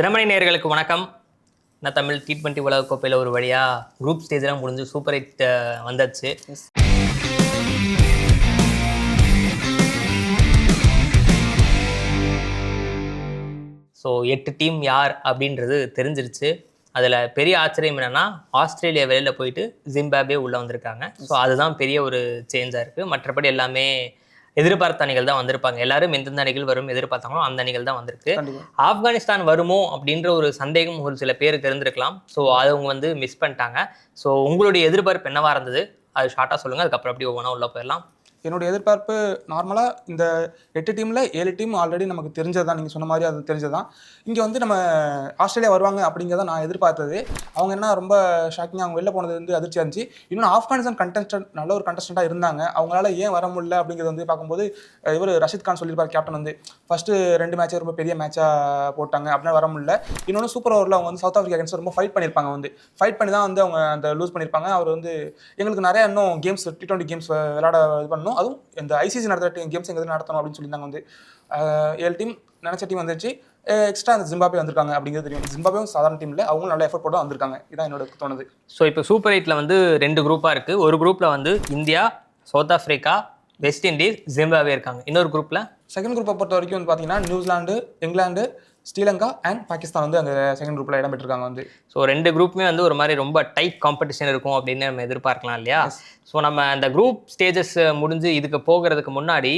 தினமணி நேர்களுக்கு வணக்கம். நான் தமிழ் டி டுவெண்ட்டி உலகக்கோப்பையில் ஒரு வழியாக குரூப் ஸ்டேஜ்லாம் முடிஞ்சு சூப்பர் ஹிட் வந்தாச்சு. ஸோ எட்டு டீம் யார் அப்படின்றது தெரிஞ்சிருச்சு. அதில் பெரிய ஆச்சரியம் என்னென்னா ஆஸ்திரேலியா வெளியில் போயிட்டு ஜிம்பாபே உள்ளே வந்திருக்காங்க. ஸோ அதுதான் பெரிய ஒரு சேஞ்சாக இருக்குது மற்றபடி எல்லாமே எதிர்பார்த்த அணிகள் தான் வந்திருப்பாங்க. எல்லாரும் எந்தெந்த அணிகள் வரும் எதிர்பார்த்தாங்களோ அந்த அணிகள் தான் வந்திருக்கு. ஆப்கானிஸ்தான் வருமோ அப்படின்ற ஒரு சந்தேகம் ஒரு சில பேருக்கு இருந்திருக்கலாம் ஸோ அது அவங்க வந்து மிஸ் பண்ணிட்டாங்க. ஸோ உங்களுடைய எதிர்பார்ப்பு என்னவா இருந்தது? அது ஷார்ட்டாக சொல்லுங்கள் அதுக்கப்புறம் அப்படியே ஒவ்வொன்றா உள்ள போயிடலாம். என்னுடைய எதிர்பார்ப்பு நார்மலாக இந்த எட்டு டீமில் ஏழு டீம் ஆல்ரெடி நமக்கு தெரிஞ்சது தான் நீங்கள் சொன்ன மாதிரி அது தெரிஞ்சது தான் இங்கே வந்து நம்ம ஆஸ்திரேலியா வருவாங்க அப்படிங்கிறத நான் எதிர்பார்த்தது. அவங்க என்ன ரொம்ப ஷாக்கிங் அவங்க வெளில போனது வந்து அதிர்ச்சியாக இருந்துச்சு இன்னொன்று ஆப்கானிஸ்தான் கண்டஸ்டன்ட் நல்ல ஒரு கண்டஸ்டண்ட்டாக இருந்தாங்க. அவங்களால ஏன் வர முடியல அப்படிங்கிறது வந்து பார்க்கும்போது இவர் ரஷித் கான் சொல்லியிருப்பார் கேப்டன் வந்து. ஃபஸ்ட்டு ரெண்டு மேட்சே ரொம்ப பெரிய மேட்சாக போட்டாங்க. அப்படின்னா வர முடியல. இன்னொன்று சூப்பர் ஓவரில் அவங்க வந்து சவுத் ஆஃப்ரிக்கா அகேன்ஸ்ட் ரொம்ப ஃபைட் பண்ணியிருப்பாங்க வந்து. ஃபைட் பண்ணி தான் வந்து அவங்க அந்த லூஸ் பண்ணியிருப்பாங்க. அவர் வந்து எங்களுக்கு நிறைய இன்னும் கேம்ஸ் டி டுவெண்ட்டி கேம்ஸ் விளையாட இது பண்ணணும் அதுவும் இந்த ஐசிசி நடத்துகிற கேம்ஸ் எங்களுக்கு நடத்தணும் அப்படின்னு சொல்லியிருந்தாங்க வந்து. ஏழு டீம் நினச்ச டீம் வந்துச்சு எக்ஸ்ட்ரா அந்த ஜிம்பாபே வந்திருக்காங்க அப்படிங்கிறது தெரியும். ஜிம்பாபேவும் சாதாரண டீமில் அவங்களும் நல்ல எஃபர்ட் போட்டு வந்திருக்காங்க. இதான் என்னோட தோணுது. ஸோ இப்போ சூப்பர் எயிட்டில் வந்து ரெண்டு குரூப்பாக இருக்குது ஒரு குரூப்பில் வந்து India South Africa West Indies Zimbabwe இருக்காங்க. இன்னொரு குரூப்பில் செகண்ட் குரூப்பை பொறுத்த வரைக்கும் வந்து பார்த்தீங்கன்னா New Zealand England Sri Lanka and Pakistan வந்து அந்த செகண்ட் குரூப்பில் இடம் பெற்றிருக்காங்க வந்து. ஸோ ரெண்டு குரூப்புமே வந்து ஒரு மாதிரி ரொம்ப டைட் காம்படிஷன் இருக்கும் அப்படின்னு நம்ம எதிர்பார்க்கலாம் இல்லையா? ஸோ நம்ம அந்த குரூப் ஸ்டேஜஸ் முடிஞ்சு இதுக்கு போகிறதுக்கு முன்னாடி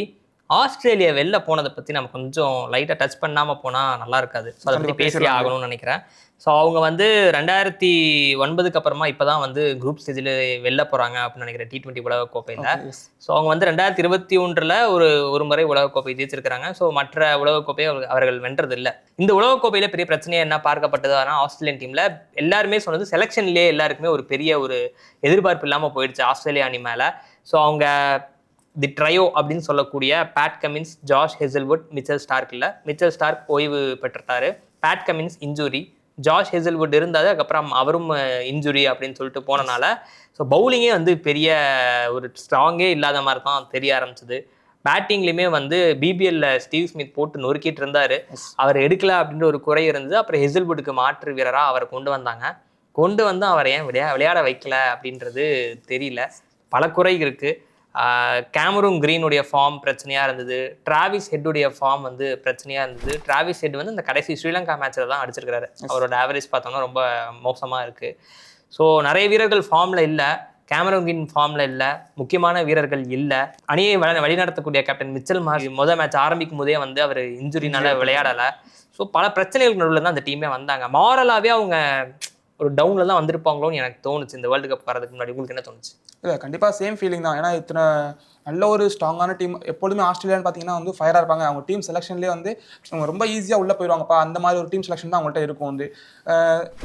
ஆஸ்திரேலியா வெளில போனதை பற்றி நம்ம கொஞ்சம் லைட்டாக டச் பண்ணாமல் போனால் நல்லா இருக்காது. ஸோ அதை பற்றி பேசி. ஆகணும்னு நினைக்கிறேன். ஸோ அவங்க வந்து ரெண்டாயிரத்தி ஒன்பதுக்கு அப்புறமா இப்போ தான் வந்து குரூப் ஸ்டேஜில் வெளில போகிறாங்க அப்படின்னு நினைக்கிறேன். டி டுவெண்ட்டி உலக கோப்பையில். Yes. ஸோ அவங்க வந்து ரெண்டாயிரத்தி இருபத்தி ஒன்றில் ஒரு ஒரு முறை உலகக்கோப்பை ஜெயிச்சிருக்கிறாங்க. ஸோ மற்ற உலகக்கோப்பையை அவர்கள் அவர்கள் வென்றது இல்லை இந்த உலகக்கோப்பையில் பெரிய பிரச்சனையாக என்ன பார்க்கப்பட்டதுனா ஆஸ்திரேலியன் டீமில் எல்லாருமே சொன்னது செலெக்ஷன்லேயே எல்லாருக்குமே ஒரு பெரிய ஒரு எதிர்பார்ப்பு இல்லாமல் போயிடுச்சு ஆஸ்திரேலியா அணி மேலே. ஸோ அவங்க தி ட்ரையோ அப்படின்னு சொல்லக்கூடிய Pat Cummins George Hazlewood Mitchell Starc இல்லை. மிச்சல் ஸ்டார்க் ஓய்வு பெற்றுட்டாரு Pat Cummins injury. George Hazlewood இருந்தாரு அதுக்கப்புறம் அவரும் இன்ஜுரி அப்படின்னு சொல்லிட்டு போனனால ஸோ பவுலிங்கே வந்து பெரிய ஒரு ஸ்ட்ராங்கே இல்லாத மாதிரி தான் தெரிய ஆரம்பிச்சது. பேட்டிங்லேயுமே வந்து பிபிஎல்ல ஸ்டீவ் ஸ்மித் போட்டு நொறுக்கிட்டு இருந்தாரு. அவர் எடுக்கல அப்படின்ற ஒரு குறை இருந்தது. அப்புறம் ஹெசல்வுட்டுக்கு மாற்று வீரராக அவரை கொண்டு வந்தாங்க. கொண்டு வந்து அவரை ஏன் விளையா விளையாட வைக்கல அப்படின்றது தெரியல. பல குறை இருக்கு. கேமரூன் கிரீனுடைய ஃபார்ம் பிரச்சனையாக இருந்தது. டிராவிஸ் ஹெட்டுடைய ஃபார்ம் வந்து பிரச்சனையாக இருந்தது. டிராவிஸ் ஹெட் வந்து இந்த கடைசி ஸ்ரீலங்கா மேட்ச்சில் தான் அடிச்சிருக்காரு அவரோட ஆவரேஜ் பார்த்தோம்னா ரொம்ப மோசமாக இருக்குது ஸோ நிறைய வீரர்கள் ஃபார்மில் இல்லை. கேமரூன் கிரீன் ஃபார்மில் இல்லை. முக்கியமான வீரர்கள் இல்லை. அணியை வழி வழிநடத்தக்கூடிய கேப்டன் மிச்சல் மார்க் முதல் மேட்ச் ஆரம்பிக்கும் போதே வந்து அவர் இன்ஜுரினால விளையாடலை. ஸோ பல பிரச்சனைகளுக்கு நடுவில் தான் அந்த டீமே வந்தாங்க. மாரலாகவே அவங்க ஒரு டவுனில் தான் வந்திருப்பாங்களோன்னு எனக்கு தோணுச்சு. இந்த வேர்ல்டு கப் வரதுக்கு முன்னாடி. உங்களுக்கு என்ன தோணுச்சு? இல்லை கண்டிப்பாக சேம் ஃபீலிங் தான். ஏன்னா இத்தனை நல்ல ஒரு ஸ்ட்ராங்கான டீம் எப்பொழுதுமே ஆஸ்திரேலியான்னு பார்த்தீங்கன்னா வந்து ஃபயராக இருப்பாங்க. அவங்க டீம் செலெக்ஷன்லேயே வந்து அவங்க ரொம்ப ஈஸியாக உள்ளே போயிடுவாங்கப்பா அந்த மாதிரி ஒரு டீம் செலெக்ஷன் தான் அவங்கள்ட்ட இருக்கும் வந்து.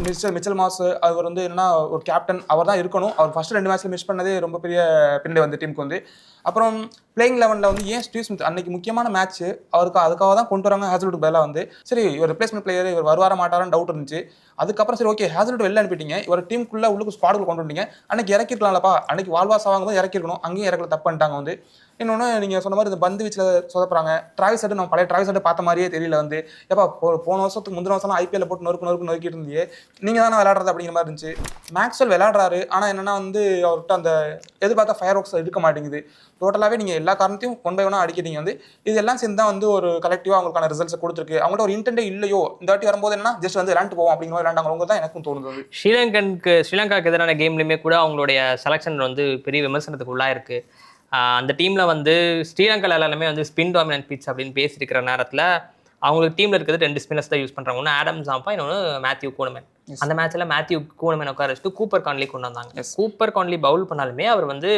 மிஸ்டர் மிச்சல் மாஸ் அவர் வந்து என்னன்னா ஒரு கேப்டன் அவர் தான் இருக்கணும். அவர் ஃபஸ்ட்டு ரெண்டு மேட்ச்சில் மிஸ் பண்ணதே ரொம்ப பெரிய பின்னாடி வந்து டீமுக்கு வந்து. அப்புறம் பிளேயிங் லெவனில் வந்து ஏன் ஸ்டீவ் ஸ்மித் அன்னைக்கு முக்கியமான மேட்ச் அவருக்கு அதுக்காக தான் கொண்டு வராங்க? ஹேசல்வுட் பதிலாக வந்து சரி இவர் ரிப்ளேஸ்மெண்ட் பிளேயர் இவர் வருவார மாட்டாரான்னு டவுட் இருந்துச்சு. அதுக்கப்புறம் சரி ஓகே ஹேசல்வுட் வெளில அனுப்பிட்டீங்க. இவர் டீமுக்குள்ளே உள்ளுக்கு ஸ்குவாடுக்கு கொண்டு வந்தீங்க. அன்னைக்கு இறக்கிருக்கலாம்லப்பா. அன்னைக்கு வால்வாஸ் ஆவாங்க போது இறக்கிருக்கணும். அங்கேயும் இறக்கல தப்பு பண்ணிட்டாங்க வந்து. இன்னொன்று நீங்கள் சொன்ன மாதிரி இந்த பந்து வீச்சில் சொதப்புறாங்க. டிராவிஸ் ஹெட் நம்ம பழைய டிராவிஸ் ஹெட் பார்த்த மாதிரியே தெரியல வந்து. எப்பா போ- போன வருஷத்துக்கு முந்தின வருஷம்லாம் ஐபிஎல் போட்டு நொறுக்கு நொறுக்கு நொறுக்கிட்டு இருந்தே நீங்கள் தானே விளையாடுறது அப்படிங்கிற மாதிரி இருந்துச்சு. மேக்ஸ்வெல் விளையாடுறாரு. ஆனால் என்னென்னா வந்து அவர்கிட்ட அந்த எதிர்பார்த்த ஃபயர் ஒர்க்ஸ் எடுக்க மாட்டேங்குது. டோட்டலாகவே நீங்கள் எல்லா காரணத்தையும் ஒன் பை ஒன்னாக அடிக்கிறீங்க வந்து. இதெல்லாம் சேர்ந்து தான் வந்து ஒரு கலெக்டிவாக அவங்களுக்கான ரிசல்ட்ஸ் கொடுத்துருக்கு. அவங்கள்ட்ட ஒரு இன்டென்டே இல்லையோ. இந்த வாட்டி வரும்போது என்ன ஜஸ்ட் வந்து விளாண்டு போவோம் அப்படிங்கிற மாதிரி விளாண்டாங்க தான் எனக்கும் தோணுது ஸ்ரீலங்கனுக்கு ஸ்ரீலங்காக்கு எதிரான கேம்லையுமே கூட அவங்களுடைய செலெக்ஷன் வந்து பெரிய விமர்சனத்துக்கு உள்ளாயிருக்கு அந்த டீமில் வந்து ஸ்ரீலங்கா எல்லாருமே வந்து ஸ்பின் டாமினன்ட் பிச் அப்படின்னு பேசியிருக்கிற நேரத்தில் அவங்களுக்கு டீமில் இருக்கிறது ரெண்டு ஸ்பின்னர்ஸ் தான் யூஸ் பண்ணுறாங்க ஒன்று ஆடம் ஜாம்பா இன்னொன்று மேத்யூ கூனமேன் அந்த மேட்ச்சில் மேத்யூ கூனமேன் உட்கார வச்சுட்டு கூப்பர் கான்லி கொண்டு வந்தாங்க. கூப்பர் கான்லி பவுல் பண்ணாலுமே அவர் வந்து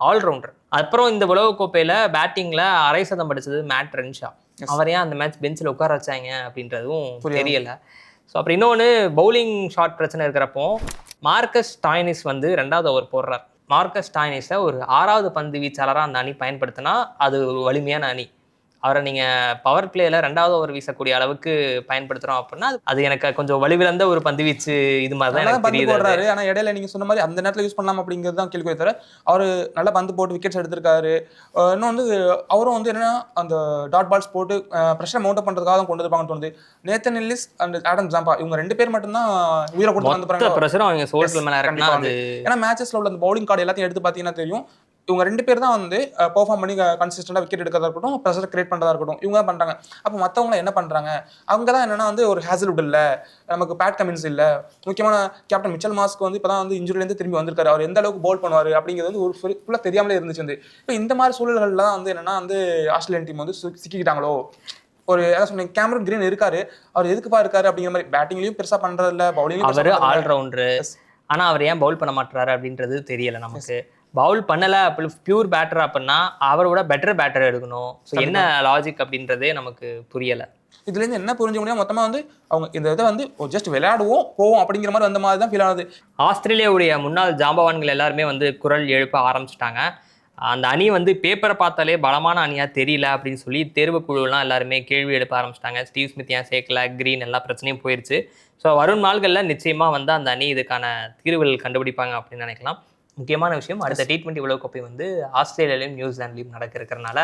ஆல்ரவுண்டர் அப்புறம் இந்த உலகக்கோப்பையில் பேட்டிங்கில் அரை சதம் படிச்சது மேட் ரென்ஷா. அவர் ஏன் அந்த மேட்ச் பெஞ்சில் உட்கார வச்சாங்க அப்படின்றதும். தெரியல. ஸோ அப்புறம் இன்னொன்று பவுலிங் ஷாட் பிரச்சனை இருக்கிறப்போ மார்க்கஸ் டாய்னிஸ் வந்து ரெண்டாவது ஓவர் போடுறார். மார்க்கஸ் டாய்னிஸை ஒரு ஆறாவது பந்து வீச்சாளராக அந்த அணி பயன்படுத்தினா அது வலிமையான அணி. அவரை நீங்க பவர் பிளேல ரெண்டாவது ஓவர் வீசக்கூடிய அளவுக்கு பயன்படுத்துறோம் அப்படின்னா அது- எனக்கு கொஞ்சம் வலுவிழந்த ஒரு பந்து வீச்சு இது மாதிரி தான் எனக்கு தெரியுது அது. போடுறாரு. ஆனா இடையில நீங்க சொன்ன மாதிரி அந்த நேரத்துல யூஸ் பண்ணலாம் அப்படிங்கிறது தான் கேள்வி தவிர அவர் நல்லா பந்து போட்டு விக்கெட்ஸ் எடுத்திருக்காரு. இன்னும் வந்து அவரும் வந்து என்னன்னா அந்த டாட் பால்ஸ் போட்டு ப்ரெஷர் மவுண்ட் பண்றதுக்காக தான் கொண்டு இருப்பாங்கன்னு தோணுது. Nathan Ellis and Adam Zampa இவங்க ரெண்டு பேர் மட்டும்தான் உயிரை கொடுத்து வந்து ப்ரெஷரும் அவங்க மேல ஏன்னா மேட்சஸ்ல உள்ள அந்த பவுலிங் கார்டு எல்லாத்தையும் எடுத்து பார்த்தீங்கன்னா தெரியும். இவங்க ரெண்டு பேர் தான் வந்து பெர்ஃபார்ம் பண்ணி கன்சிஸ்டண்டாக விக்கெட் எடுக்கிறதா இருக்கட்டும் ப்ரெஷர் கிரியேட் பண்ணுறதா இருக்கட்டும் இவங்க தான் பண்ணுறாங்க அப்போ மற்றவங்க என்ன பண்ணுறாங்க அவங்க தான் என்னன்னா வந்து ஒரு ஹேசல்வுட் இல்லை. நமக்கு பேட் கமின்ஸ் இல்லை. முக்கியமான கேப்டன் மிச்சல் மாஸ்க்கு வந்து இப்போ தான் வந்து இன்ஜுரிலேருந்து திரும்பி வந்திருக்காரு. அவர் எந்த அளவுக்கு பவுல் பண்ணுவார் அப்படிங்கிறது வந்து ஒரு ஃபுல்லாக தெரியாமலே இருந்துச்சு வந்து. இப்போ இந்த மாதிரி சூழல்கள்ல தான் வந்து என்னன்னா வந்து ஆஸ்திரேலியன் டீம் வந்து சிக்கி- சிக்கிக்கிட்டாங்களோ? ஒரு ஏதாவது சொன்னீங்க கேமரன் கிரீன் இருக்காரு. அவர் எதுக்குப்பா இருக்காரு அப்படிங்கிற மாதிரி பேட்டிங்லயும் பெருசா பண்றது இல்ல பவுலிங்லயும் அவரு ஆல்ரவுண்டரு ஆனா அவர் ஏன் பவுல் பண்ண மாட்டாரு அப்படின்றது தெரியல நமக்கு. பவுல் பண்ணல அப்படி பியூர் பேட்டர் அப்படின்னா அவரோட பெட்டர் பேட்டர் எடுக்கணும். ஸோ என்ன லாஜிக் அப்படின்றதே நமக்கு புரியல. இதுல இருந்து என்ன புரிஞ்ச முடியும் மொத்தமா வந்து அவங்க இந்த இதை வந்து ஜஸ்ட் விளையாடுவோம் போவோம் அப்படிங்கிற மாதிரி வந்த மாதிரி தான் ஃபீல் ஆகுது. ஆஸ்திரேலியாவுடைய முன்னாள் ஜாம்பவான்கள் எல்லாருமே வந்து குரல் எழுப்ப ஆரம்பிச்சிட்டாங்க. அந்த அணி வந்து பேப்பரை பார்த்தாலே பலமான அணியா தெரியல அப்படின்னு சொல்லி தேர்வுக்குழுலாம் எல்லாருமே கேள்வி எழுப்ப ஆரம்பிச்சிட்டாங்க. ஸ்டீவ் ஸ்மித் ஏன் சேர்க்கல கிரீன் எல்லா பிரச்சனையும் போயிருச்சு. ஸோ வரும் நாள்களில் நிச்சயமா வந்து அந்த அணி இதுக்கான தீர்வுகள் கண்டுபிடிப்பாங்க அப்படின்னு நினைக்கலாம். முக்கியமான விஷயம் அடுத்த டி டுவெண்ட்டி உலக கோப்பை வந்து ஆஸ்திரேலியாலையும் நியூசிலாண்ட்லையும் நடக்க இருக்கிறனால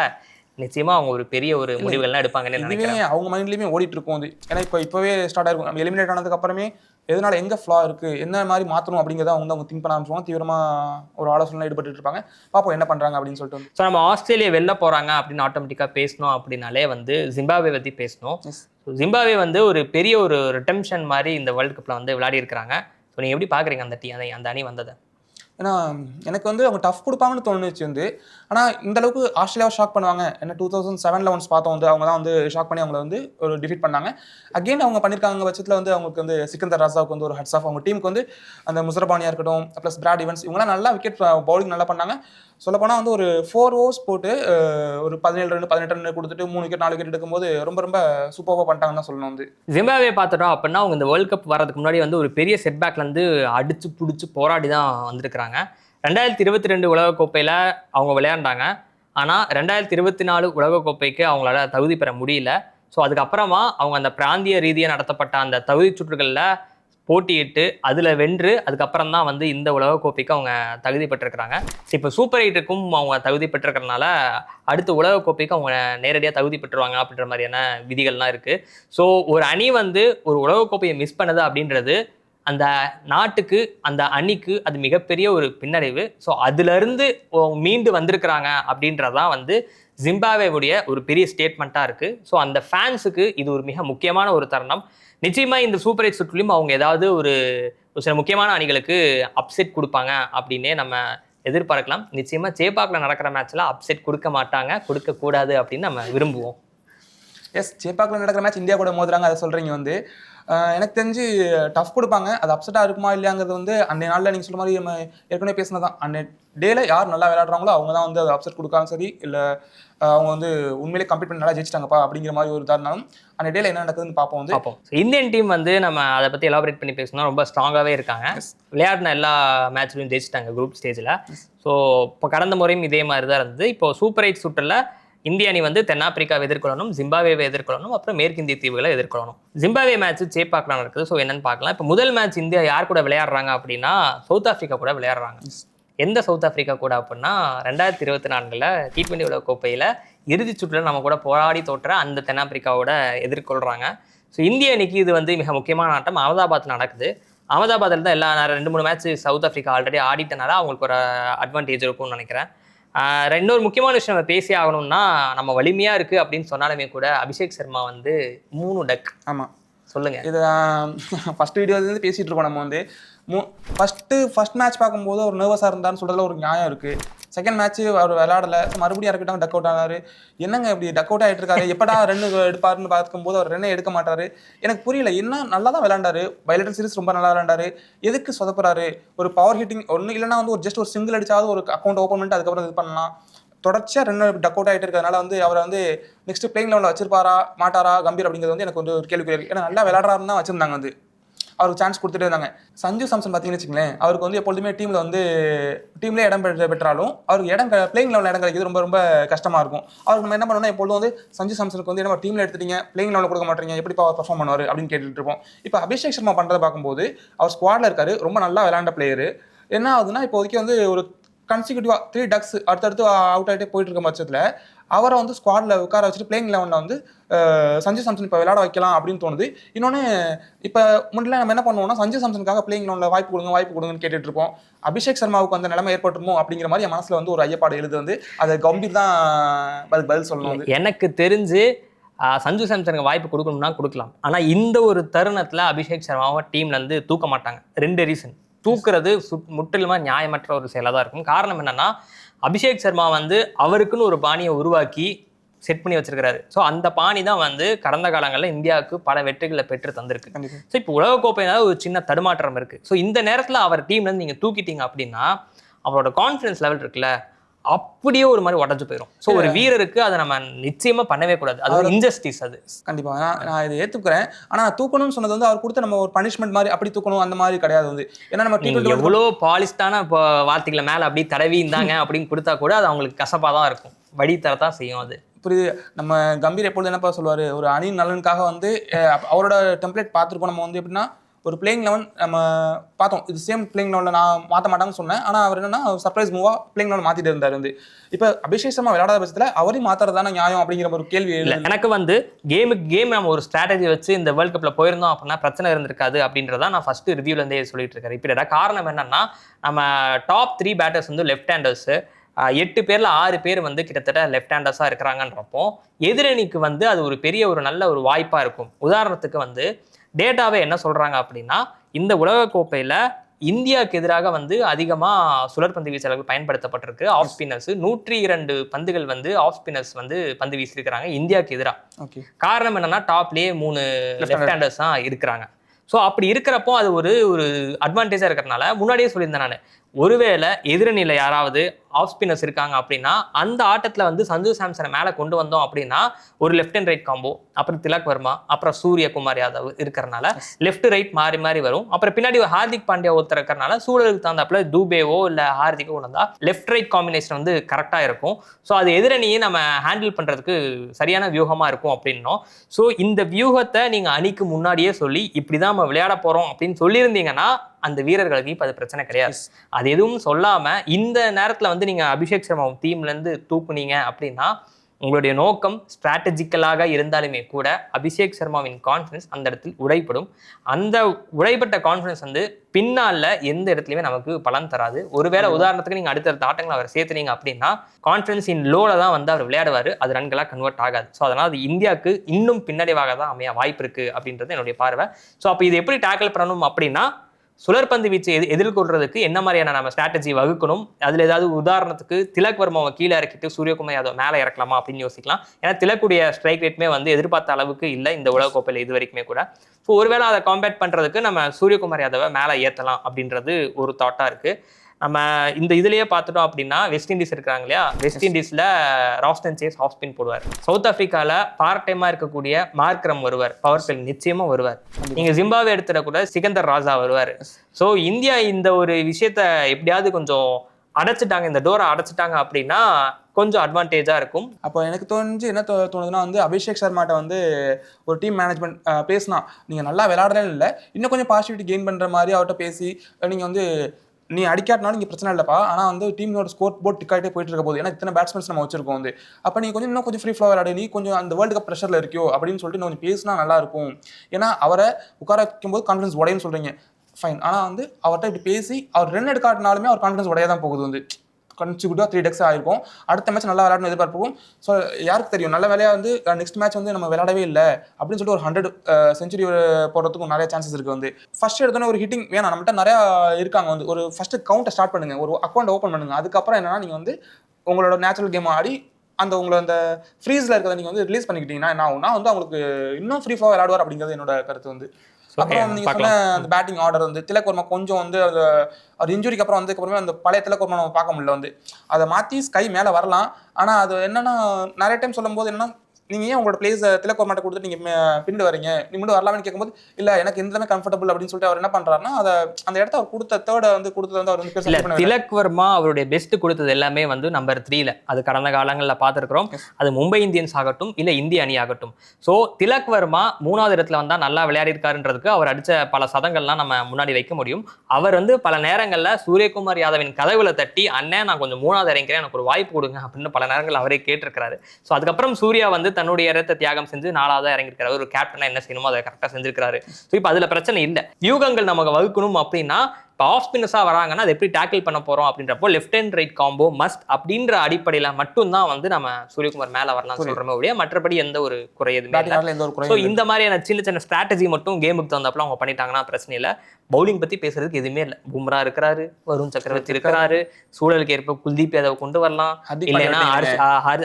நிச்சயமா அவங்க ஒரு பெரிய ஒரு முடிவுகள்லாம் எடுப்பாங்கன்னு நினைக்கிறேன். அவங்க மைண்ட்லயுமே ஓடிட்டு இருக்கும் அது ஏன்னா இப்போ இப்பவே ஸ்டார்ட் ஆயிருக்கும். நம்ம எலிமினேட் ஆனதுக்கு அப்புறமே எதனால எங்க ஃப்ளா இருக்கு என்ன மாதிரி மாத்தணும் அப்படிங்கிறத அவங்க அவங்க திங்க் பண்ண ஆரம்பிச்சுவாங்க தீவிரமா ஒரு ஆலோசனை ஈடுபட்டு இருப்பாங்க. பாப்போம் என்ன பண்றாங்க அப்படின்னு சொல்லிட்டு ஸோ நம்ம ஆஸ்திரேலியா வெளில போறாங்க அப்படின்னு ஆட்டோமேட்டிக்காக பேசணும் அப்படின்னாலே வந்து ஜிம்பாவே பற்றி பேசணும். ஜிம்பாவே வந்து ஒரு பெரிய ஒரு ரிட்டம்ஷன் மாதிரி இந்த வேர்ல்டு கப்பில் வந்து விளையாடி இருக்கிறாங்க ஸோ நீங்கள் எப்படி பார்க்குறீங்க அந்த டீ அந்த அணி வந்ததை? ஏன்னா எனக்கு வந்து அவங்க டஃப் கொடுப்பாங்கன்னு தோணுச்சு வந்து. ஆனால் இந்த அளவுக்கு ஆஸ்திரேலியாவை ஷாக் பண்ணுவாங்க. ஏன்னா டூ தௌசண்ட் செவனில் ஒன்ஸ் பார்த்தோம் வந்து அவங்க தான் வந்து ஷாக் பண்ணி அவங்கள வந்து ஒரு டிஃபீட் பண்ணாங்க. அகைன் அவங்க பண்ணியிருக்காங்க பட்சத்தில் வந்து அவங்களுக்கு வந்து சிக்கந்தர் ராசாவுக்கு வந்து ஒரு ஹட்ஸ் ஆஃப் அவங்க டீமுக்கு வந்து அந்த முசரபானியாக இருக்கட்டும் ப்ளஸ் பிராட் ஈவன்ஸ் இவங்களாம் நல்லா விக்கெட் பவுலிங் நல்லா பண்ணாங்க. சொல்லப்போனால் வந்து ஒரு ஃபோர் ஓவர்ஸ் போட்டு ஒரு பதினேழு ரன் பதினெட்டு ரன் கொடுத்துட்டு மூணு விக்கெட் நாலு விக்கெட் எடுக்கும்போது ரொம்ப ரொம்ப சூப்பராக பண்ணிட்டாங்கன்னு தான் சொல்லணும் வந்து. ஜிம்பாவே பார்த்துட்டோம் அப்படின்னா அவங்க இந்த வேர்ல்ட் கப் வரதுக்கு முன்னாடி வந்து ஒரு பெரிய செட்பேக்லேருந்து அடிச்சு பிடிச்சி போராடி தான் வந்திருக்கிறாங்க. ரெண்டாயிரத்தி இருபத்தி ரெண்டு உலகக்கோப்பையில் அவங்க விளையாண்டாங்க. ஆனால் ரெண்டாயிரத்தி இருபத்தி நாலு உலகக்கோப்பைக்கு அவங்களால தகுதி பெற முடியல. ஸோ அதுக்கப்புறமா அவங்க அந்த பிராந்திய ரீதியாக நடத்தப்பட்ட அந்த தகுதி சுற்றுகளில் போட்டியிட்டு அதில் வென்று அதுக்கப்புறம் தான் வந்து இந்த உலகக்கோப்பைக்கு அவங்க தகுதி பெற்றிருக்கிறாங்க. இப்போ சூப்பர் எயிட்டுக்கும் அவங்க தகுதி பெற்றிருக்கிறனால அடுத்த உலகக்கோப்பைக்கு அவங்க நேரடியாக தகுதி பெற்றுருவாங்க அப்படின்ற மாதிரியான விதிகள்லாம் இருக்குது ஸோ ஒரு அணி வந்து ஒரு உலகக்கோப்பையை மிஸ் பண்ணுது அப்படின்றது அந்த நாட்டுக்கு அந்த அணிக்கு அது மிகப்பெரிய ஒரு பின்னடைவு. ஸோ அதுலேருந்து மீண்டு வந்திருக்கிறாங்க அப்படின்றதான் வந்து ஜிம்பாவேவுடைய ஒரு பெரிய ஸ்டேட்மெண்ட்டாக இருக்குது ஸோ அந்த ஃபேன்ஸுக்கு இது ஒரு மிக முக்கியமான ஒரு தருணம். நிச்சயமாக இந்த சூப்பர் எயிட் சுற்றுலையும் அவங்க ஏதாவது ஒரு ஒரு சில முக்கியமான அணிகளுக்கு அப்செட் கொடுப்பாங்க அப்படின்னே நம்ம எதிர்பார்க்கலாம். நிச்சயமாக சேப்பாக்கில் நடக்கிற மேட்ச்சில் அப்செட் கொடுக்க மாட்டாங்க கொடுக்கக்கூடாது அப்படின்னு நம்ம விரும்புவோம். எஸ் சேப்பாக்கில் நடக்கிற மேட்ச் இந்தியா கூட மோதுறாங்க அதை சொல்றீங்க வந்து. எனக்கு தெரிஞ்சு டஃப் கொடுப்பாங்க. அது அப்செட்டாக இருக்குமா இல்லையாங்கிறது வந்து அன்றைய நாளில் நீங்கள் சொல்ல மாதிரி நம்ம ஏற்கனவே பேசினதான் அன்றைய டேல யார் நல்லா விளையாடுறாங்களோ அவங்க தான் வந்து அது அப்செட் கொடுக்காலும் சரி இல்லை அவங்க வந்து உண்மையிலே கம்ப்ளீட் பண்ணி நல்லா ஜெயிச்சிட்டாங்கப்பா அப்படிங்கிற மாதிரி ஒரு இதாக அன்றைய டேல என்ன நடக்குதுன்னு பார்ப்போம் வந்து. பார்ப்போம். இந்தியன் டீம் வந்து நம்ம அதை பற்றி எலாபரேட் பண்ணி பேசணும் ரொம்ப ஸ்ட்ராங்காகவே இருக்காங்க. விளையாடின எல்லா மேட்ச்லையும் ஜெயிச்சிட்டாங்க குரூப் ஸ்டேஜில் ஸோ இப்போ கடந்த முறையும் இதே மாதிரி தான் இருந்தது. இப்போ சூப்பர் எயிட் சுற்றில் இந்திய அணி வந்து தென்னாப்பிரிக்காவை எதிர்கொள்ளணும் ஜிம்பாவேவை எதிர்கொள்ளணும் அப்புறம் மேற்கிந்திய தீவுகளை எதிர்கொள்ளணும். ஜிம்பாவே மேட்ச் சேப்பாக்கலாம் நடக்குது ஸோ என்னன்னு பார்க்கலாம். இப்போ முதல் மேட்ச் இந்தியா யார் கூட விளையாடுறாங்க அப்படின்னா சவுத் ஆஃப்ரிக்கா கூட விளையாடுறாங்க. எந்த சவுத் ஆஃப்ரிக்கா கூட அப்படின்னா ரெண்டாயிரத்தி இருபத்தி நான்கில் டி டுவெண்ட்டி உலக கோப்பையில் இறுதிச் சுற்றில் நம்ம கூட போராடி தோற்ற அந்த தென்னாப்பிரிக்காவோட எதிர்கொள்கிறாங்க ஸோ இந்திய அணிக்கு இது வந்து மிக முக்கியமான ஆட்டம். அகமதாபாத் நடக்குது. அகமதாபாத்தில் தான் எல்லா ரெண்டு மூணு மேட்ச் சவுத் ஆஃப்ரிக்கா ஆல்ரெடி ஆடிட்டனால அவங்களுக்கு ஒரு அட்வான்டேஜ் இருக்கும்னு நினைக்கிறேன். இன்னொரு முக்கியமான விஷயம் நம்ம பேசி ஆகணும்னா நம்ம வலிமையாக இருக்குது அப்படின்னு சொன்னாலுமே கூட அபிஷேக் சர்மா வந்து மூணு டக். ஆமாம் சொல்லுங்க. இது ஃபர்ஸ்ட் வீடியோலேருந்து பேசிகிட்டு இருக்கோம் நம்ம வந்து. மூ ஃபஸ்ட்டு ஃபஸ்ட் மேட்ச் பார்க்கும்போது ஒரு நர்வஸாக இருந்தான்னு சொல்கிறதுல ஒரு நியாயம் இருக்குது செகண்ட் மேட்ச் அவர் விளையாடல. மறுபடியும் இறக்கிட்டாங்க டக் அவுட் ஆனாரு? என்னங்க இப்படி டக் அவுட் ஆகிட்டு இருக்காரு? எப்படா ரெண்டு எடுப்பாருன்னு பார்க்கும்போது அவர் ரெண்டே எடுக்க மாட்டாரு. எனக்கு புரியல என்ன நல்லா தான் விளையாண்டாரு. பைலட்டர் சீரிஸ் ரொம்ப நல்லா விளையாண்டாரு. எதுக்கு சொதப்புறாரு? ஒரு பவர் ஹிட்டிங் ஒன்று இல்லைன்னா வந்து ஒரு ஜஸ்ட் ஒரு சிங்கிள் அடிச்சாவது ஒரு அக்கௌண்ட் ஓப்பன் பண்ணிட்டு அதுக்கப்புறம் இது பண்ணலாம். தொடர்ச்சியாக ரெண்டு டக் அவுட் ஆகிட்டு இருக்கிறதுனால வந்து அவரை வந்து நெக்ஸ்ட் பிளேயிங் லெவலில் வச்சிருப்பாரா? மாட்டாரா? கம்பீர் அப்படிங்கிறது வந்து எனக்கு வந்து ஒரு கேள்வி இருக்கு. ஏன்னா நல்லா விளையாடுறாருன்னு தான் வச்சிருந்தாங்க வந்து. அவருக்கு சான்ஸ் கொடுத்துட்டே இருந்தாங்க. சஞ்சு சாம்சன் பார்த்தீங்கன்னு வச்சுங்களேன் அவருக்கு வந்து எப்பொழுதுமே டீமில் வந்து டீம்லேயே இடம் பெற்ற பெற்றாலும் அவருக்கு இடம் பிளேயிங் லெவலில் இடம் கிடைக்கிறது ரொம்ப ரொம்ப கஷ்டமாக இருக்கும். அவருக்கு நம்ம என்ன பண்ணணும்னா எப்பொழுதும் வந்து சஞ்சு சாம்சனுக்கு வந்து என்ன டீமில் எடுத்துட்டீங்க பிளேயிங் லெவலில் கொடுக்க மாட்டீங்க எப்படி அவர் பர்ஃபார்ம் பண்ணுவார்? அப்படின்னு கேட்டுட்டு இருப்போம். இப்போ அபிஷேக் சர்மா பண்ணுறதை பார்க்கும்போது அவர் ஸ்குவாடில் இருக்காரு ரொம்ப நல்லா விளையாண்ட பிளேயரு என்ன ஆகுதுன்னா இப்போதைக்கு வந்து ஒரு கன்சிக்யூட்டிவாக த்ரீ டக்ஸ் அடுத்தடுத்து அவுட் ஆகிட்டே போயிட்டு இருக்க பட்சத்தில் அவரை வந்து ஸ்குவாடில் உட்கார வச்சுட்டு பிளேயிங் லெவனில் வந்து சஞ்சு சாம்சன் இப்போ விளையாட வைக்கலாம் அப்படின்னு தோணுது. இன்னொன்று இப்போ முன்னாடி நம்ம என்ன பண்ணுவோம்னா சஞ்சு சாம்சனுக்காக பிளேயிங் லெவனில் வாய்ப்பு கொடுங்க வாய்ப்பு கொடுங்கன்னு கேட்டுட்டு இருப்போம். அபிஷேக் சர்மாவுக்கு அந்த நிலைமை ஏற்பட்டுமோ அப்படிங்கிற மாதிரி என் மனசில் வந்து ஒரு ஐயப்பாடு எழுது வந்து அதை கம்பீர் தான் அதுக்கு பதில் சொல்லணும் எனக்கு தெரிஞ்சு சஞ்சு சாம்சனுக்கு வாய்ப்பு கொடுக்கணும்னா கொடுக்கலாம். ஆனால் இந்த ஒரு தருணத்தில் அபிஷேக் சர்மாவை டீம்லேருந்து தூக்க மாட்டாங்க. ரெண்டு ரீசன் தூக்குறது சு- முற்றிலுமா நியாயமற்ற ஒரு செயலாக தான் இருக்கும். காரணம் என்னென்னா அபிஷேக் சர்மா வந்து அவருக்குன்னு ஒரு பாணியை உருவாக்கி செட் பண்ணி வச்சிருக்கிறாரு. ஸோ அந்த பாணி தான் வந்து கடந்த காலங்களில் இந்தியாவுக்கு பல வெற்றிகளை பெற்று தந்திருக்கு. ஸோ இப்போ உலகக்கோப்பையினால ஒரு சின்ன தடுமாற்றம் இருக்கு. ஸோ இந்த நேரத்தில் அவர் டீம்ல இருந்து நீங்க தூக்கிட்டீங்க அப்படின்னா அவரோட கான்ஃபிடன்ஸ் லெவல் இருக்குல்ல? அப்படியே ஒரு மாதிரி உடஞ்சு போயிடும் ஸோ ஒரு வீரருக்கு அதை நம்ம நிச்சயமா பண்ணவே கூடாது. அது ஒரு இன்ஜஸ்டிஸ் அது. கண்டிப்பா. நான் நான் இதை ஏத்துக்கிறேன். ஆனா தூக்கணும்னு சொன்னது வந்து அவர் கொடுத்த நம்ம ஒரு பனிஷ்மெண்ட் மாதிரி அப்படி தூக்கணும் அந்த மாதிரி கிடையாது வந்து. ஏன்னா நம்ம டி நீங்க டுவெண்ட்டி எவ்வளோ பாலிஸ்டான இப்போ வார்த்தைகளை மேல அப்படியே தடவி இருந்தாங்க அப்படின்னு கொடுத்தா கூட அது அவங்களுக்கு கசப்பா தான் இருக்கும். வழி தரத்தான் செய்யும் அது. புரியுது. நம்ம கம்பீர் எப்பொழுது என்னப்பா சொல்லுவாரு? ஒரு அணியின் நலனுக்காக வந்து அவரோட டெம்ப்ளேட் பார்த்துருப்போம் நம்ம வந்து எப்படின்னா ஒரு பிளேயிங் லெவன் நம்ம பார்த்தோம். இது சேம் பிளேயிங் லெவனில் நான் மாற்ற மாட்டாங்கன்னு சொன்னேன். ஆனால் அவர் என்னன்னா சர்ப்ரைஸ் மூவாக பிளேயிங் லெவன் மாற்றிட்டு இருந்தார் வந்து. இப்போ அபிஷேக் சர்மா விளையாடாத பட்சத்தில் அவரையும் மாற்றுறது தானே நியாயம் அப்படிங்கிற ஒரு கேள்வி இல்லை எனக்கு வந்து கேமுக்கு கேம் நம்ம ஒரு ஸ்ட்ராட்டஜி வச்சு இந்த வேர்ல்ட் கப்பில் போயிருந்தோம் அப்படின்னா பிரச்சனை இருந்திருக்காது அப்படின்றத நான் ஃபர்ஸ்ட் ரிவ்யூலேருந்தே சொல்லிட்டு இருக்கேன். இப்போ காரணம் என்னன்னா நம்ம டாப் த்ரீ பேட்டர்ஸ் வந்து லெஃப்ட் ஹேண்டர்ஸு எட்டு பேரில் ஆறு பேர் வந்து கிட்டத்தட்ட லெஃப்ட் ஹேண்டர்ஸாக இருக்கிறாங்கன்றப்போ எதிரணிக்கு வந்து அது ஒரு பெரிய ஒரு நல்ல ஒரு வாய்ப்பாக இருக்கும். உதாரணத்துக்கு வந்து டேட்டாவே என்ன சொல்றாங்க அப்படின்னா இந்த உலகக்கோப்பையில இந்தியாவுக்கு எதிராக வந்து அதிகமா சுழற்பந்து வீச்சாளர்கள் பயன்படுத்தப்பட்டிருக்கு. ஆஃப் ஸ்பின்னர்ஸ் நூற்றி இரண்டு பந்துகள் வந்து ஆஃப் ஸ்பின்னர்ஸ் வந்து பந்து வீசியிருக்கிறாங்க இந்தியாவுக்கு எதிராக காரணம் என்னன்னா டாப்லயே மூணு லெஃப்ட் ஹேண்டர்ஸ் தான் இருக்கிறாங்க. ஸோ அப்படி இருக்கிறப்போ அது ஒரு ஒரு அட்வான்டேஜாக இருக்கிறனால முன்னாடியே சொல்லியிருந்தேன் நான். ஒருவேளை எதிரணியில் யாராவது ஆஃப் ஸ்பின்னர்ஸ் இருக்காங்க அப்படின்னா அந்த ஆட்டத்தில் வந்து சஞ்சு சாம்சனை மேலே கொண்டு வந்தோம் அப்படின்னா ஒரு லெஃப்ட் அண்ட் ரைட் காம்போ அப்புறம் திலக் வர்மா அப்புறம் சூரியகுமார் யாதவ் இருக்கிறனால லெஃப்ட் ரைட் மாறி மாறி வரும். அப்புறம் பின்னாடி ஒரு ஹார்திக் பாண்டியா ஒருத்தர் இருக்கிறனால சூழலுக்கு தகுந்தாப்புல தூபேவோ இல்லை ஹார்திக்கோ வந்தா லெஃப்ட் ரைட் காம்பினேஷன் வந்து கரெக்டாக இருக்கும். ஸோ அது எதிரணியை நம்ம ஹேண்டில் பண்ணுறதுக்கு சரியான வியூகமாக இருக்கும் அப்படின்னோம். ஸோ இந்த வியூகத்தை நீங்கள் அணிக்கு முன்னாடியே சொல்லி இப்படி தான் நம்ம விளையாட போகிறோம் அப்படின்னு சொல்லியிருந்தீங்கன்னா அந்த வீரர்களுக்கு இப்போ அது பிரச்சனை கிடையாது. அது எதுவும் சொல்லாமல் இந்த நேரத்தில் வந்து நீங்கள் அபிஷேக் சர்மா டீம்லேருந்து தூக்குனீங்க அப்படின்னா உங்களுடைய நோக்கம் ஸ்ட்ராட்டஜிக்கலாக இருந்தாலுமே கூட அபிஷேக் சர்மாவின் கான்ஃபிடன்ஸ் அந்த இடத்தில் உடைப்படும் அந்த உடைப்பட்ட கான்ஃபிடன்ஸ் வந்து பின்னால எந்த இடத்துலையுமே நமக்கு பலன் தராது. ஒருவேளை உதாரணத்துக்கு நீங்க அடுத்தடுத்த ஆட்டங்களை அவர் சேர்த்துனீங்க அப்படின்னா கான்ஃபிடன்ஸ் இன் லோல தான் வந்து அவர் விளையாடுவார். அது ரன்களாக கன்வெர்ட் ஆகாது. ஸோ அதனால அது இந்தியாவுக்கு இன்னும் பின்னடைவாக தான் அமைய வாய்ப்பு இருக்கு அப்படின்றது என்னுடைய பார்வை. ஸோ அப்போ இது எப்படி டேக்கிள் பண்ணணும் அப்படின்னா சுழற்பந்து வீச்சு எது எதிர்கொள்றதுக்கு என்ன மாதிரியான நம்ம ஸ்ட்ராட்டஜி வகுக்கணும்? அதில் ஏதாவது உதாரணத்துக்கு திலக் வர்மாவை கீழே இறக்கிட்டு சூரியகுமார் யாதவ் மேலே இறக்கலாமா அப்படின்னு யோசிக்கலாம். ஏன்னா திலக்குடைய ஸ்ட்ரைக் ரேட்மே வந்து எதிர்பார்த்த அளவுக்கு இல்லை இந்த உலகக்கோப்பையில் இது வரைக்குமே கூட. ஸோ ஒருவேளை அதை காம்பேட் பண்ணுறதுக்கு நம்ம சூரியகுமார் யாதவை மேலே ஏற்றலாம் அப்படின்றது ஒரு தாட்டாக இருக்குது நம்ம இந்த இதுலயே பார்த்துட்டோம் அப்படின்னா வெஸ்ட் இண்டீஸ் இருக்காங்க இல்லையா? வெஸ்ட் இண்டீஸ்ல ராஸ்டன் சேஸ் ஆஃப் ஸ்பின் போடுவார். சவுத் ஆப்பிரிக்கால பார்ட் டைமா இருக்கக்கூடிய மார்க்ரம் வருவார். பவர் பிளே நிச்சயமா வருவார். நீங்க ஜிம்பாவே எடுத்துட கூட சிகந்தர் ராஜா வருவார். ஸோ இந்தியா இந்த ஒரு விஷயத்த எப்படியாவது கொஞ்சம் அடைச்சிட்டாங்க இந்த டோரை அடைச்சிட்டாங்க அப்படின்னா கொஞ்சம் அட்வான்டேஜா இருக்கும். அப்போ எனக்கு தோணுச்சு என்ன தோணுதுன்னா வந்து அபிஷேக் சர்மாட்ட வந்து ஒரு டீம் மேனேஜ்மெண்ட் பேசினா. நீங்கள் நல்லா விளையாடுறேன்னு இல்லை. இன்னும் கொஞ்சம் பாசிட்டிவிட்டி கெயின் பண்ணுற மாதிரி அவர்கிட்ட பேசி நீங்கள் வந்து நீ அடிக்காட்டினாலும் இங்கே பிரச்சனை இல்லைப்பா. ஆனால் வந்து டீமோட ஸ்கோர் போர்ட் டிக்காயிட்டே போயிட்டு இருக்க போது ஏன்னா இத்தனை பேட்ஸ்மேன்ஸ் நம்ம வச்சிருக்கோம் வந்து. அப்போ நீ கொஞ்சம் இன்னும் கொஞ்சம் ஃப்ரீ ஃப்ளோ விளையாடு நீ கொஞ்சம் அந்த வேர்ல்டு கப் ப்ரெஷரில் இருக்கியோ அப்படின்னு சொல்லிட்டு இன்னும் கொஞ்சம் பேசினா நல்லா இருக்கும். ஏன்னா அவரை உட்கார வைக்கும்போது கான்ஃபிடன்ஸ் உடையன்னு சொல்கிறீங்க ஃபைன் ஆனால் வந்து அவர்கிட்ட இப்படி பேசி அவர் ரன் எடுக்காட்டினாலுமே அவர் கான்ஃபிடன்ஸ் உடைய தான் போகுது வந்து. கன்சிக்யூட்டிவாக த்ரீ டெக்ஸ் ஆயிருக்கும். அடுத்த மேட்ச் நல்லா விளையாடணும் எதிர்பார்ப்போம் ஸோ யாருக்கு தெரியும்? நல்ல வேலையாக வந்து நெக்ஸ்ட் மேட்ச் வந்து நம்ம விளையாடவே இல்லை. அப்படின்னு சொல்லிட்டு ஒரு ஹண்ட்ரட் செஞ்சுரி போடுறதுக்கும் நிறைய சான்சஸ் இருக்கு வந்து. ஃபர்ஸ்ட் எடுத்தோன்னே ஒரு ஹிட்டிங் வேணாம். நம்மகிட்ட நிறையா இருக்காங்க வந்து. ஒரு ஃபஸ்ட்டு கவுண்ட்டை ஸ்டார்ட் பண்ணுங்கள் ஒரு அக்கௌண்ட் ஓப்பன் பண்ணுங்கள் அதுக்கப்புறம் என்னன்னா நீங்கள் வந்து உங்களோட நேச்சுரல் கேம் ஆடி அந்த உங்களை அந்த ஃப்ரீஸில் இருக்கிறத நீங்கள் வந்து ரிலீஸ் பண்ணிக்கிட்டீங்கன்னா என்ன ஆகும்னா வந்து அவங்களுக்கு இன்னும் ஃப்ரீ ஃபாக விளையாடுவார் அப்படிங்கிறது என்னோட கருத்து வந்து. அப்புறம் நீங்க சொன்ன அந்த பேட்டிங் ஆர்டர் வந்து திலக் வர்மா கொஞ்சம் வந்து அது அவர் இன்ஜுரிக்கு அப்புறம் வந்ததுக்கப்புறமே அந்த பழைய திலக் வர்மா நம்ம பார்க்க முடியல வந்து. அதை மாற்றி ஸ்கை மேலே வரலாம். ஆனால் அது என்னன்னா நிறைய டைம் சொல்லும்போது என்னன்னா நீங்க ஏன் உங்களோட பிளேஸ் திலக் வர்மாட்ட கொடுத்து நீங்க பின்னுட்டு வரீங்க நீ மட்டும் வரலாம்னு கேட்கும்போது இல்ல எனக்கு எந்தமே கம்ஃபர்டபுள் அப்படின்னு சொல்லிட்டு அவர் என்ன பண்றாருன்னா அதை அந்த இடத்த அவர் கொடுத்த தேர்ட வந்து கொடுத்தது வந்து அவர் வந்து. திலக் வர்மா அவருடைய பெஸ்ட் கொடுத்தது எல்லாமே வந்து நம்பர் த்ரீல அது கடந்த காலங்களில் பார்த்துருக்கிறோம். அது மும்பை இந்தியன்ஸ் ஆகட்டும் இல்ல இந்திய அணி ஆகட்டும். ஸோ திலக் வர்மா மூணாவது இடத்துல வந்தா நல்லா விளையாடிருக்காருன்றதுக்கு அவர் அடிச்ச பல சதங்கள்லாம் நம்ம முன்னாடி வைக்க முடியும். அவர் வந்து பல நேரங்கள்ல சூரியகுமார் யாதவின் கதவுல தட்டி அண்ணன் நான் கொஞ்சம் மூணாவது இறங்கிறேன் எனக்கு ஒரு வாய்ப்பு கொடுங்க அப்படின்னு பல நேரங்கள் அவரே கேட்டிருக்காரு ஸோ அதுக்கப்புறம் சூர்யா வந்து தன்னுடைய இடத்தை தியாகம் செஞ்சு நாலாவதா இறங்கியிருக்காரு ஒரு கேப்டனா என்ன செய்யணுமோ அதை கரெக்டாக செஞ்சிருக்காரு ஸோ இப்போ அதுல பிரச்சனை இல்லை. வியூகங்கள் நமக்கு வகுக்கணும் அப்படின்னா இப்போ ஆஃப் ஸ்பின்னர்ஸாக வராங்கன்னா அதை எப்படி டேக்கிள் பண்ண போறோம் அப்படின்றப்போ left and right combo must அப்படின்ற அடிப்படையில மட்டும்தான் வந்து நம்ம சூரியகுமார் மேல வரலாம் சொல்றோமே ஒழிய மற்றபடி எந்த ஒரு குறை எதுவுமே இல்லை. ஸோ. இந்த மாதிரியான சின்ன சின்ன ஸ்ட்ராட்டஜி மட்டும் கேமுக்கு தகுந்தாப்புல அவங்க பண்ணிட்டாங்கன்னா பிரச்சனை இல்லை. பவுலிங் பத்தி பேசுறதுக்கு எதுவுமே இல்லை. பும்ரா இருக்கிறாரு வருண் சக்கரவர்த்தி இருக்கிறாரு சூழலுக்கு ஏற்ப குல்தீப் யாதவ் கொண்டு வரலாம். இல்லைன்னா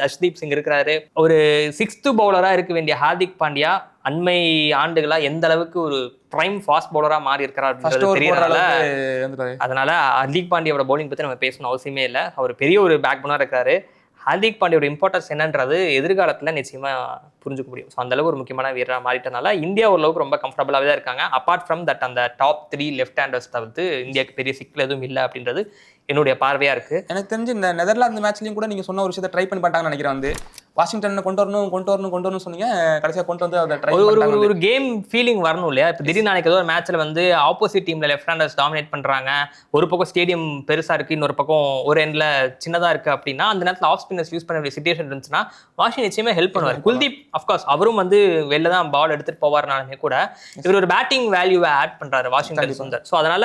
ஹர்ஷ்தீப் சிங் இருக்கிறாரு. ஒரு சிக்ஸ்த் பவுலரா இருக்க வேண்டிய ஹார்திக் பாண்டியா அண்மை ஆண்டுகளா எந்த அளவுக்கு ஒரு பிரைம் ஃபாஸ்ட் பவுலரா மாறி இருக்கிறார் தெரியறதுனால அதனால ஹர்திக் பாண்டியோட பவுலிங் பத்தி நம்ம பேசணும் அவசியமே இல்லை. அவர் பெரிய ஒரு பேக் போனா இருக்காரு ஹார்திக் பாண்டியோட இம்பார்ட்டன்ஸ் என்னன்றது எதிர்காலத்தில் நிச்சயமாக புரிஞ்சுக்க முடியும். ஸோ அந்த அளவுக்கு ஒரு முக்கியமான வீரராக மாறிட்டனால இந்தியா ஓரளவுக்கு ரொம்ப கம்ஃபர்டபுளாகவே தான் இருக்காங்க. அப்பார்ட் ஃப்ரம் தட் அந்த டாப் த்ரீ லெஃப்ட் ஹேண்டர்ஸ் தவிர்த்து இந்தியாவுக்கு பெரிய சிக்கல் எதுவும் இல்லை அப்படின்றது என்னுடைய பார்வையாக இருக்குது எனக்கு தெரிஞ்சு இந்த நெதர்லாந்து மேட்ச்லையும் கூட நீங்கள் சொன்ன ஒரு விஷயத்தை ட்ரை பண்ணி பார்த்தாங்கன்னு நினைக்கிறேன் வந்து. வாஷிங்டன் கொண்டு வரணும் கொண்டு வரணும் கொண்டு வரணும் சொன்னீங்க. கடைசியா கொண்டு வந்து அதை ட்ரை ஒரு ஒரு கேம் ஃபீலிங் வரணும் இல்லையா? இப்போ திடீர்னு நாளைக்கு ஏதோ ஒரு மேட்ச்ல வந்து ஆப்போசிட் டீம்ல லெஃப்ட் ஹேண்டர்ஸ் டாமினேட் பண்றாங்க. ஒரு பக்கம் ஸ்டேடியம் பெருசா இருக்கு இன்னொரு பக்கம் ஒரு எண்ட்ல சின்னதா இருக்கு அப்படின்னா அந்த நேரத்தில் ஆஃப் ஸ்பின்னர்ஸ் யூஸ் பண்ண வேண்டிய சுச்சுவேஷன் இருந்துச்சுன்னா வாஷிங் நிச்சயமா ஹெல்ப் பண்ணுவார். குல்தீப் அஃப்கோர்ஸ் அவரும் வந்து வெளில தான் பால் எடுத்துட்டு போவார்னாலுமே கூட இவர் ஒரு பேட்டிங் வேல்யூவை ஆட் பண்றாரு வாஷிங்டன் சுந்தர். ஸோ அதனால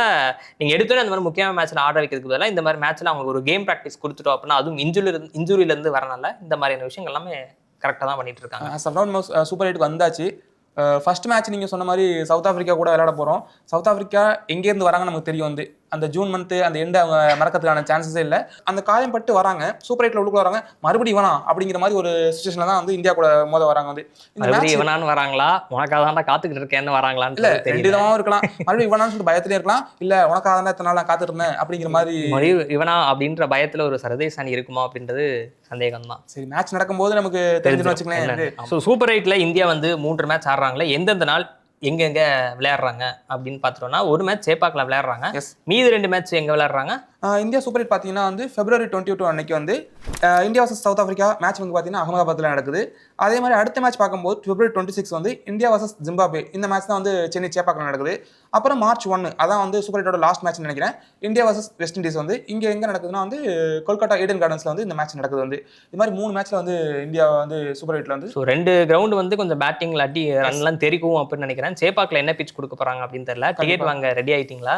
நீங்க எடுத்தோன்னே அந்த மாதிரி முக்கியமான மேட்ச்ல ஆட வைக்கிறதுக்கு பதிலாக இந்த மாதிரி மேட்ச்ல அவங்களுக்கு ஒரு கேம் ப்ராக்டிஸ் கொடுத்துட்டோம் அப்படின்னா அதுவும் இன்ஜுரி இன்ஜுரியில இருந்து வரனால இந்த மாதிரியான விஷயங்கள் எல்லாமே கரெக்டாக தான் பண்ணிட்டு இருக்காங்க ஆஸ் சூப்பர் எயிட்டுக்கு வந்தாச்சு. ஃபர்ஸ்ட் மேட்ச் நீங்கள் சொன்ன மாதிரி சவுத் ஆஃப்ரிக்கா கூட விளையாட போகிறோம் சவுத் ஆஃப்ரிக்கா எங்கேருந்து வராங்கன்னு நமக்கு தெரியும் வந்து. அந்த ஜூன் மந்த் அந்த எண்ட் அவங்க மறக்கிறதுக்கான சான்சஸே இல்லை. அந்த காயம் பட்டு வராங்க. சூப்பர் எயிட்ல உள்ளுக்குள்ள வராங்க. மறுபடியும் இவனா அப்படிங்கிற மாதிரி ஒரு சுச்சுவேஷன்ல தான் வந்து இந்தியா கூட மோத வராங்க வந்து. மறுபடியும் இவனான்னு வராங்களா? உனக்காக தான்டா காத்துக்கிட்டு இருக்கேன்னு வராங்களான்னு இல்ல. ரெண்டு விதமாவும் இருக்கலாம். மறுபடியும் இவனான்னு சொல்லிட்டு பயத்திலே இருக்கலாம். இல்ல உனக்காக தான் இத்தனை நாள் காத்துட்டு இருந்தேன் அப்படிங்கிற மாதிரி மறுபடியும் இவனா அப்படின்ற பயத்துல ஒரு சர்வதேச அணி இருக்குமா அப்படின்றது சந்தேகம் தான் சரி மேட்ச் நடக்கும்போது நமக்கு தெரிஞ்சுன்னு வச்சுக்கலாம் சூப்பர் எயிட்ல இந்தியா வந்து மூன்று மேட்ச் ஆடுறாங்களே எந்தெந்த நாள் எங்கெங்க விளையாடுறாங்க அப்படின்னு பார்த்துட்டோம்னா ஒரு மேட்ச் சேப்பாக்கில் விளையாடுறாங்க. எஸ் மீதி ரெண்டு மேட்ச் எங்க விளையாடுறாங்க? இந்தியா சூப்பர் எயிட் பார்த்தீங்கன்னா வந்து பிப்ரவரி டுவெண்ட்டி டூ அன்னைக்கு வந்து India versus South Africa match வந்து பார்த்தீங்கன்னா அகமதாபாத்தில் நடக்குது. அதே மாதிரி அடுத்த மேட்ச் பார்க்கும்போது பிப்ரவரி டுவெண்ட்டி சிக்ஸ் வந்து இந்தியா வர்சஸ் ஜிம்பாபே இந்த மேட்ச் தான் வந்து சென்னை சேப்பாக்கில் நடக்குது. அப்புறம் மார்ச் ஒன்று அதான் வந்து சூப்பர் எயிட்டோட லாஸ்ட் மேட்ச் நினைக்கிறேன். இந்தியா வர்சஸ் வெஸ்ட் இண்டீஸ் வந்து இங்கே எங்கே நடக்குதுன்னா வந்து கொல்கத்தா ஈடன் கார்டன்ஸில் வந்து இந்த மேட்ச் நடக்குது வந்து. இது மாதிரி மூணு மேட்ச்சில் வந்து இந்தியா வந்து சூப்பர் எயிட்டில் வந்து. ஸோ ரெண்டு கிரவுண்ட் வந்து கொஞ்சம் பேட்டிங்ல அடி ரன்லாம் தெரிக்கும் அப்படின்னு நினைக்கிறேன். சேப்பாக்கில் என்ன பிச் கொடுக்க போறாங்க அப்படின்னு தெரியல. டிக்கெட் வாங்க ரெடி ஆயிட்டீங்களா?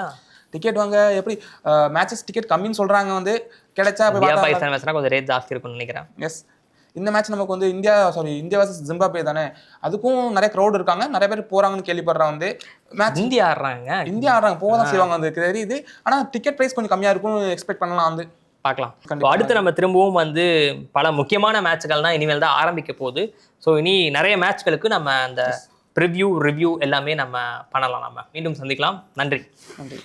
டிக்கெட் வாங்க எப்படி மேட்சஸ் டிக்கெட் கம்மின்னு சொல்கிறாங்க வந்து கிடைச்சா பாகிஸ்தான் மேட்ச்னா கொஞ்சம் ரேட் ஜாஸ்தி இருக்கும்னு நினைக்கிறேன். எஸ் இந்த மேட்ச் நமக்கு வந்து India sorry India versus Zimbabwe தானே? அதுக்கும் நிறைய க்ரௌட் இருக்காங்க. நிறைய பேர் போறாங்கன்னு கேள்விப்படுறேன் வந்து. மேட்ச் இந்தியா ஆடுறாங்க. இந்தியா ஆடுறாங்க. போக தான் செய்வாங்க வந்து. தெரியுது. ஆனா டிக்கெட் பிரைஸ் கொஞ்சம் கம்மியா இருக்கும்னு எக்ஸ்பெக்ட் பண்ணலாம் வந்து. பார்க்கலாம். அடுத்து நம்ம திரும்பவும் வந்து பல முக்கியமான மேட்ச்கள் தான் இனிமேல் தான் ஆரம்பிக்க போகுது. ஸோ இனி நிறைய மேட்ச்களுக்கு நம்ம அந்த ப்ரிவ்யூ ரிவ்யூ எல்லாமே நம்ம பண்ணலாம் நம்ம. மீண்டும் சந்திக்கலாம். நன்றி. நன்றி.